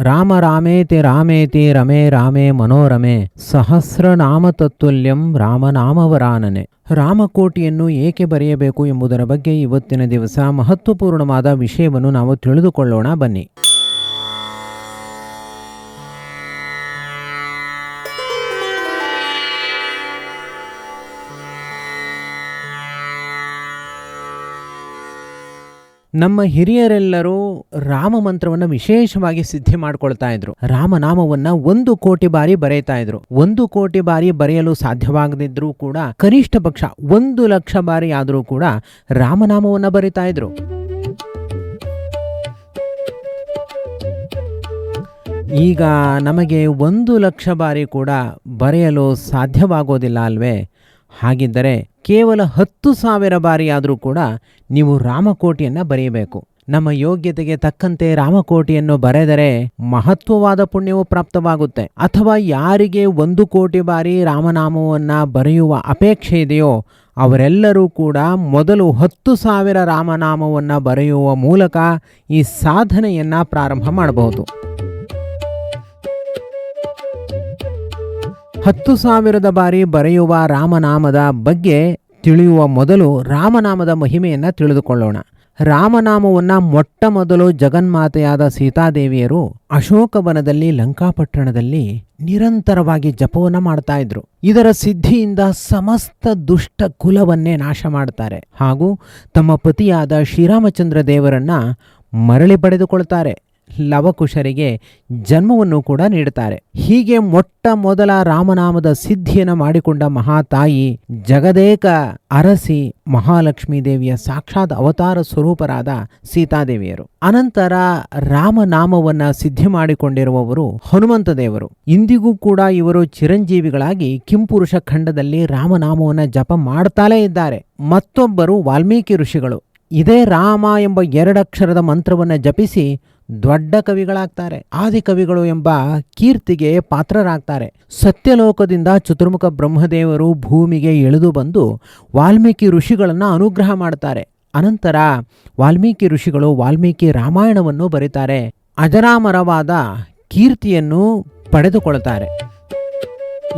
ರಾಮ ರಾಮೇತಿ ರಾಮೇತಿ ರಮೇ ರಾಮೇ ಮನೋರಮೆ ಸಹಸ್ರನಾಮ ತತ್ತುಲ್ಯಂ ರಾಮನಾಮವರಾನನೆ. ರಾಮಕೋಟಿಯನ್ನು ಏಕೆ ಬರೆಯಬೇಕು ಎಂಬುದರ ಬಗ್ಗೆ ಇವತ್ತಿನ ದಿವಸ ಮಹತ್ವಪೂರ್ಣವಾದ ವಿಷಯವನ್ನು ನಾವು ತಿಳಿದುಕೊಳ್ಳೋಣ ಬನ್ನಿ. ನಮ್ಮ ಹಿರಿಯರೆಲ್ಲರೂ ರಾಮ ಮಂತ್ರವನ್ನ ವಿಶೇಷವಾಗಿ ಸಿದ್ಧಿ ಮಾಡ್ಕೊಳ್ತಾ ಇದ್ರು. ರಾಮನಾಮವನ್ನ ಒಂದು ಕೋಟಿ ಬಾರಿ ಬರೆಯುತ್ತಾ ಇದ್ರು. ಒಂದು ಕೋಟಿ ಬಾರಿ ಬರೆಯಲು ಸಾಧ್ಯವಾಗದಿದ್ರೂ ಕೂಡ, ಕನಿಷ್ಠ ಪಕ್ಷ ಒಂದು ಲಕ್ಷ ಬಾರಿ ಆದರೂ ಕೂಡ ರಾಮನಾಮವನ್ನ ಬರೀತಾ ಇದ್ರು. ಈಗ ನಮಗೆ ಒಂದು ಲಕ್ಷ ಬಾರಿ ಕೂಡ ಬರೆಯಲು ಸಾಧ್ಯವಾಗೋದಿಲ್ಲ ಅಲ್ವೇ? ಹಾಗಿದ್ದರೆ ಕೇವಲ ಹತ್ತು ಸಾವಿರ ಬಾರಿಯಾದರೂ ಕೂಡ ನೀವು ರಾಮಕೋಟಿಯನ್ನು ಬರೆಯಬೇಕು. ನಮ್ಮ ಯೋಗ್ಯತೆಗೆ ತಕ್ಕಂತೆ ರಾಮಕೋಟಿಯನ್ನು ಬರೆದರೆ ಮಹತ್ವವಾದ ಪುಣ್ಯವು ಪ್ರಾಪ್ತವಾಗುತ್ತೆ. ಅಥವಾ ಯಾರಿಗೆ ಒಂದು ಕೋಟಿ ಬಾರಿ ರಾಮನಾಮವನ್ನು ಬರೆಯುವ ಅಪೇಕ್ಷೆ ಇದೆಯೋ ಅವರೆಲ್ಲರೂ ಕೂಡ ಮೊದಲು ಹತ್ತು ಸಾವಿರ ರಾಮನಾಮವನ್ನು ಬರೆಯುವ ಮೂಲಕ ಈ ಸಾಧನೆಯನ್ನು ಪ್ರಾರಂಭ ಮಾಡಬಹುದು. ಹತ್ತು ಸಾವಿರದ ಬಾರಿ ಬರೆಯುವ ರಾಮನಾಮದ ಬಗ್ಗೆ ತಿಳಿಯುವ ಮೊದಲು ರಾಮನಾಮದ ಮಹಿಮೆಯನ್ನು ತಿಳಿದುಕೊಳ್ಳೋಣ. ರಾಮನಾಮವನ್ನು ಮೊಟ್ಟ ಮೊದಲು ಜಗನ್ಮಾತೆಯಾದ ಸೀತಾದೇವಿಯರು ಅಶೋಕವನದಲ್ಲಿ ಲಂಕಾಪಟ್ಟಣದಲ್ಲಿ ನಿರಂತರವಾಗಿ ಜಪವನ್ನ ಮಾಡ್ತಾ ಇದ್ರು. ಇದರ ಸಿದ್ಧಿಯಿಂದ ಸಮಸ್ತ ದುಷ್ಟ ಕುಲವನ್ನೇ ನಾಶ ಮಾಡ್ತಾರೆ. ಹಾಗೂ ತಮ್ಮ ಪತಿಯಾದ ಶ್ರೀರಾಮಚಂದ್ರ ದೇವರನ್ನ ಮರಳಿ ಪಡೆದುಕೊಳ್ತಾರೆ. ಲವಕುಶರಿಗೆ ಜನ್ಮವನ್ನು ಕೂಡ ನೀಡುತ್ತಾರೆ. ಹೀಗೆ ಮೊಟ್ಟ ಮೊದಲ ರಾಮನಾಮದ ಸಿದ್ಧಿಯನ್ನು ಮಾಡಿಕೊಂಡ ಮಹಾತಾಯಿ ಜಗದೇಕ ಅರಸಿ ಮಹಾಲಕ್ಷ್ಮೀ ದೇವಿಯ ಸಾಕ್ಷಾತ್ ಅವತಾರ ಸ್ವರೂಪರಾದ ಸೀತಾದೇವಿಯರು. ಅನಂತರ ರಾಮನಾಮವನ್ನ ಸಿದ್ಧಿ ಮಾಡಿಕೊಂಡಿರುವವರು ಹನುಮಂತ ದೇವರು. ಇಂದಿಗೂ ಕೂಡ ಇವರು ಚಿರಂಜೀವಿಗಳಾಗಿ ಕಿಂಪುರುಷ ಖಂಡದಲ್ಲಿ ರಾಮನಾಮವನ್ನು ಜಪ ಮಾಡ್ತಾಲೇ ಇದ್ದಾರೆ. ಮತ್ತೊಬ್ಬರು ವಾಲ್ಮೀಕಿ ಋಷಿಗಳು. ಇದೇ ರಾಮ ಎಂಬ ಎರಡಕ್ಷರದ ಮಂತ್ರವನ್ನು ಜಪಿಸಿ ದೊಡ್ಡ ಕವಿಗಳಾಗ್ತಾರೆ ಆದಿಕವಿಗಳು ಎಂಬ ಕೀರ್ತಿಗೆ ಪಾತ್ರರಾಗ್ತಾರೆ. ಸತ್ಯಲೋಕದಿಂದ ಚತುರ್ಮುಖ ಬ್ರಹ್ಮದೇವರು ಭೂಮಿಗೆ ಇಳಿದು ಬಂದು ವಾಲ್ಮೀಕಿ ಋಷಿಗಳನ್ನು ಅನುಗ್ರಹ ಮಾಡ್ತಾರೆ. ಅನಂತರ ವಾಲ್ಮೀಕಿ ಋಷಿಗಳು ವಾಲ್ಮೀಕಿ ರಾಮಾಯಣವನ್ನು ಬರೀತಾರೆ. ಅಜರಾಮರವಾದ ಕೀರ್ತಿಯನ್ನು ಪಡೆದುಕೊಳ್ತಾರೆ.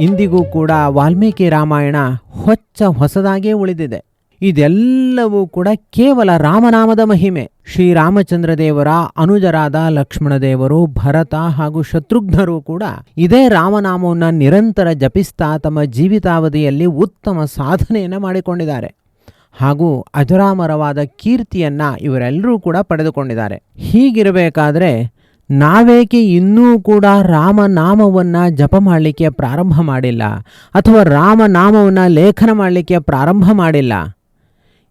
ಇಂದಿಗೂ ಕೂಡ ವಾಲ್ಮೀಕಿ ರಾಮಾಯಣ ಹೊಚ್ಚ ಹೊಸದಾಗೇ ಉಳಿದಿದೆ. ಇದೆಲ್ಲವೂ ಕೂಡ ಕೇವಲ ರಾಮನಾಮದ ಮಹಿಮೆ. ಶ್ರೀರಾಮಚಂದ್ರ ದೇವರ ಅನುಜರಾದ ಲಕ್ಷ್ಮಣ ದೇವರು ಭರತ ಹಾಗೂ ಶತ್ರುಘ್ನರು ಕೂಡ ಇದೇ ರಾಮನಾಮವನ್ನು ನಿರಂತರ ಜಪಿಸ್ತಾ ತಮ್ಮ ಜೀವಿತಾವಧಿಯಲ್ಲಿ ಉತ್ತಮ ಸಾಧನೆಯನ್ನು ಮಾಡಿಕೊಂಡಿದ್ದಾರೆ. ಹಾಗೂ ಅಜರಾಮರವಾದ ಕೀರ್ತಿಯನ್ನ ಇವರೆಲ್ಲರೂ ಕೂಡ ಪಡೆದುಕೊಂಡಿದ್ದಾರೆ. ಹೀಗಿರಬೇಕಾದ್ರೆ ನಾವೇಕೆ ಇನ್ನೂ ಕೂಡ ರಾಮನಾಮವನ್ನು ಜಪ ಮಾಡಲಿಕ್ಕೆ ಪ್ರಾರಂಭ ಮಾಡಿಲ್ಲ ಅಥವಾ ರಾಮನಾಮವನ್ನು ಲೇಖನ ಮಾಡಲಿಕ್ಕೆ ಪ್ರಾರಂಭ ಮಾಡಿಲ್ಲ?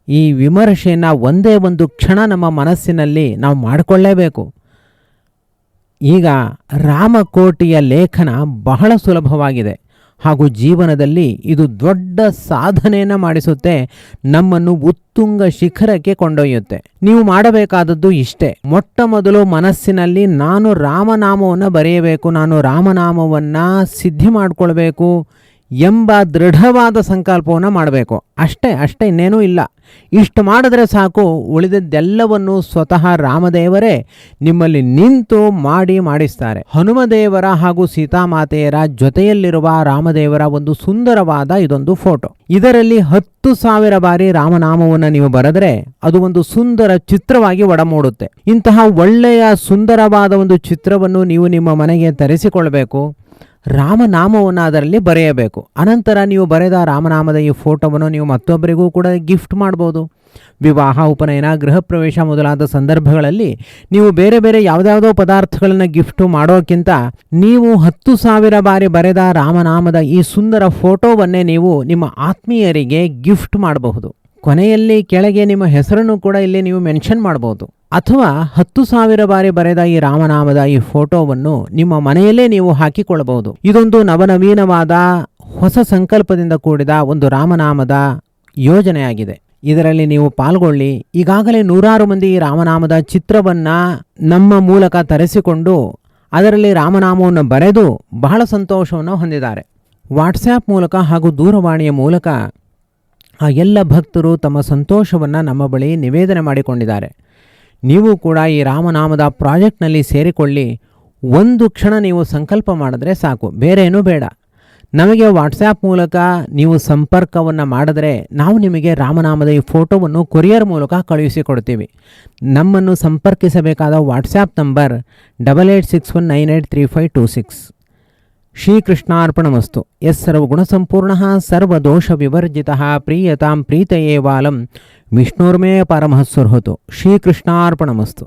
ಈ ವಿಮರ್ಶೆಯನ್ನು ಒಂದೇ ಒಂದು ಕ್ಷಣ ನಮ್ಮ ಮನಸ್ಸಿನಲ್ಲಿ ನಾವು ಮಾಡಿಕೊಳ್ಳೇಬೇಕು. ಈಗ ರಾಮಕೋಟಿಯ ಲೇಖನ ಬಹಳ ಸುಲಭವಾಗಿದೆ ಹಾಗೂ ಜೀವನದಲ್ಲಿ ಇದು ದೊಡ್ಡ ಸಾಧನೆಯನ್ನು ಮಾಡಿಸುತ್ತೆ, ನಮ್ಮನ್ನು ಉತ್ತುಂಗ ಶಿಖರಕ್ಕೆ ಕೊಂಡೊಯ್ಯುತ್ತೆ. ನೀವು ಮಾಡಬೇಕಾದದ್ದು ಇಷ್ಟೇ. ಮೊಟ್ಟ ಮೊದಲು ಮನಸ್ಸಿನಲ್ಲಿ ನಾನು ರಾಮನಾಮವನ್ನು ಬರೆಯಬೇಕು, ನಾನು ರಾಮನಾಮವನ್ನು ಸಿದ್ಧಿ ಮಾಡಿಕೊಳ್ಬೇಕು ಎಂಬ ದೃಢವಾದ ಸಂಕಲ್ಪವನ್ನು ಮಾಡಬೇಕು. ಅಷ್ಟೇ ಅಷ್ಟೇ ಇನ್ನೇನೂ ಇಲ್ಲ. ಇಷ್ಟು ಮಾಡಿದ್ರೆ ಸಾಕು, ಉಳಿದದ್ದೆಲ್ಲವನ್ನು ಸ್ವತಃ ರಾಮದೇವರೇ ನಿಮ್ಮಲ್ಲಿ ನಿಂತು ಮಾಡಿ ಮಾಡಿಸ್ತಾರೆ. ಹನುಮದೇವರ ಹಾಗೂ ಸೀತಾಮಾತೆಯರ ಜೊತೆಯಲ್ಲಿರುವ ರಾಮದೇವರ ಒಂದು ಸುಂದರವಾದ ಇದೊಂದು ಫೋಟೋ. ಇದರಲ್ಲಿ ಹತ್ತು ಸಾವಿರ ಬಾರಿ ರಾಮನಾಮವನ್ನು ನೀವು ಬರೆದರೆ ಅದು ಒಂದು ಸುಂದರ ಚಿತ್ರವಾಗಿ ಒಡಮೂಡುತ್ತೆ. ಇಂತಹ ಒಳ್ಳೆಯ ಸುಂದರವಾದ ಒಂದು ಚಿತ್ರವನ್ನು ನೀವು ನಿಮ್ಮ ಮನೆಗೆ ತರಿಸಿಕೊಳ್ಬೇಕು. ರಾಮನಾಮವನ್ನು ಅದರಲ್ಲಿ ಬರೆಯಬೇಕು. ಅನಂತರ ನೀವು ಬರೆದ ರಾಮನಾಮದ ಈ ಫೋಟೋವನ್ನು ನೀವು ಮತ್ತೊಬ್ಬರಿಗೂ ಕೂಡ ಗಿಫ್ಟ್ ಮಾಡ್ಬೋದು. ವಿವಾಹ, ಉಪನಯನ ಗೃಹ ಪ್ರವೇಶ ಮೊದಲಾದ ಸಂದರ್ಭಗಳಲ್ಲಿ ನೀವು ಬೇರೆ ಬೇರೆ ಯಾವುದ್ಯಾವುದೋ ಪದಾರ್ಥಗಳನ್ನು ಗಿಫ್ಟು ಮಾಡೋಕ್ಕಿಂತ ನೀವು ಹತ್ತು ಸಾವಿರ ಬಾರಿ ಬರೆದ ರಾಮನಾಮದ ಈ ಸುಂದರ ಫೋಟೋವನ್ನೇ ನೀವು ನಿಮ್ಮ ಆತ್ಮೀಯರಿಗೆ ಗಿಫ್ಟ್ ಮಾಡಬಹುದು. ಕೊನೆಯಲ್ಲಿ ಕೆಳಗೆ ನಿಮ್ಮ ಹೆಸರನ್ನು ಕೂಡ ಇಲ್ಲಿ ನೀವು ಮೆನ್ಷನ್ ಮಾಡಬಹುದು ಅಥವಾ ಹತ್ತು ಸಾವಿರ ಬಾರಿ ಬರೆದ ಈ ರಾಮನಾಮದ ಈ ಫೋಟೋವನ್ನು ನಿಮ್ಮ ಮನೆಯಲ್ಲೇ ನೀವು ಹಾಕಿಕೊಳ್ಳಬಹುದು. ಇದೊಂದು ನವನವೀನವಾದ ಹೊಸ ಸಂಕಲ್ಪದಿಂದ ಕೂಡಿದ ಒಂದು ರಾಮನಾಮದ ಯೋಜನೆಯಾಗಿದೆ. ಇದರಲ್ಲಿ ನೀವು ಪಾಲ್ಗೊಳ್ಳಿ. ಈಗಾಗಲೇ ನೂರಾರು ಮಂದಿ ರಾಮನಾಮದ ಚಿತ್ರವನ್ನ ನಮ್ಮ ಮೂಲಕ ತರಿಸಿಕೊಂಡು ಅದರಲ್ಲಿ ರಾಮನಾಮವನ್ನು ಬರೆದು ಬಹಳ ಸಂತೋಷವನ್ನು ಹೊಂದಿದ್ದಾರೆ. ವಾಟ್ಸ್ಯಾಪ್ ಮೂಲಕ ಹಾಗೂ ದೂರವಾಣಿಯ ಮೂಲಕ ಆ ಎಲ್ಲ ಭಕ್ತರು ತಮ್ಮ ಸಂತೋಷವನ್ನು ನಮ್ಮ ಬಳಿ ನಿವೇದನೆ ಮಾಡಿಕೊಂಡಿದ್ದಾರೆ. ನೀವು ಕೂಡ ಈ ರಾಮನಾಮದ ಪ್ರಾಜೆಕ್ಟ್ನಲ್ಲಿ ಸೇರಿಕೊಳ್ಳಿ. ಒಂದು ಕ್ಷಣ ನೀವು ಸಂಕಲ್ಪ ಮಾಡಿದ್ರೆ ಸಾಕು. ಬೇರೇನೂ ಬೇಡ. ನಮಗೆ ವಾಟ್ಸ್ಯಾಪ್ ಮೂಲಕ ನೀವು ಸಂಪರ್ಕವನ್ನು ಮಾಡಿದ್ರೆ ನಾವು ನಿಮಗೆ ರಾಮನಾಮದ ಈ ಫೋಟೋವನ್ನು ಕೊರಿಯರ್ ಮೂಲಕ ಕಳುಹಿಸಿಕೊಡ್ತೀವಿ. ನಮ್ಮನ್ನು ಸಂಪರ್ಕಿಸಬೇಕಾದ WhatsApp number double eight six one nine eight three five two six. శ్రీకృష్ణార్పణమస్తు ఎస్ సర్వగుణసంపూర్ణ సర్వదోషవివర్జిత ప్రీయతాం ప్రీతయేవాలం విష్ణుర్మే పరమః సుహృతు శ్రీకృష్ణార్పణమస్తు